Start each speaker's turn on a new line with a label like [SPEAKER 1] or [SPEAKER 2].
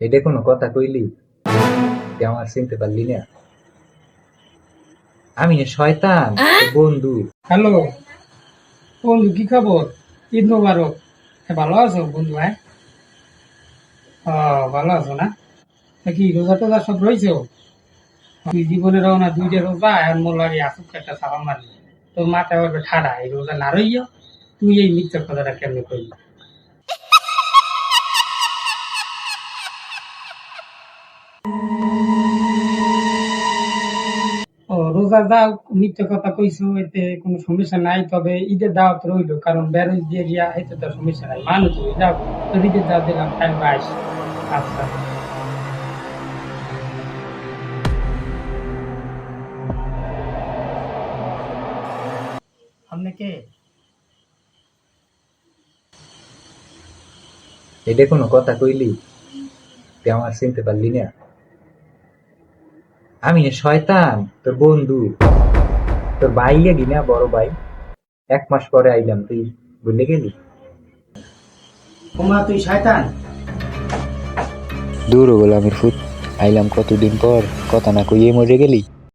[SPEAKER 1] এটা কোনো কথা কইলি? তুই আমার চিনতে পারলি না। আমি না শয়তান তোর বন্ধু।
[SPEAKER 2] হ্যালো বন্ধু কি খবর? ঈদ মোবারক। এ, ভালো আছো বন্ধু ও ভালো আছো না? তা কি রোজা টোজা সব রয়েছে তুই জীবনে রও না দুইটা রোজা আর মোর লাগে আসুক একটা সাফা মারি তোর মাথায় হবে ঠাডা এই রোজা না রইয়া। তুই এই মিথ্যা কথাটা কেমনে করলি রোজা দাও মিথ্যে কথা কইছো, এতে কোনো সমস্যা নাই, তবে ঈদের দাওয়াত রইল, কারণ বেরোজ দিয়ে গিয়া এতে তো সমস্যা নাই। মানুষ যাও তো ঈদের দাওয়াত দিলাম টাইম বাইশ। আচ্ছা। আপনি কে?
[SPEAKER 1] এটা কোনো কথা কইলি? তুই আমার চিনতে পারলি না? আমি শয়তান তোর বন্ধু তোর ভাই গেলি না বড় ভাই? এক মাস পরে আইলাম তুই ভুলে গেলি?
[SPEAKER 2] ওমা তুই শয়তান?
[SPEAKER 1] দূর গোলামের ফুট আইলাম কতদিন পর কথা না কইয়ে মরে গেলি?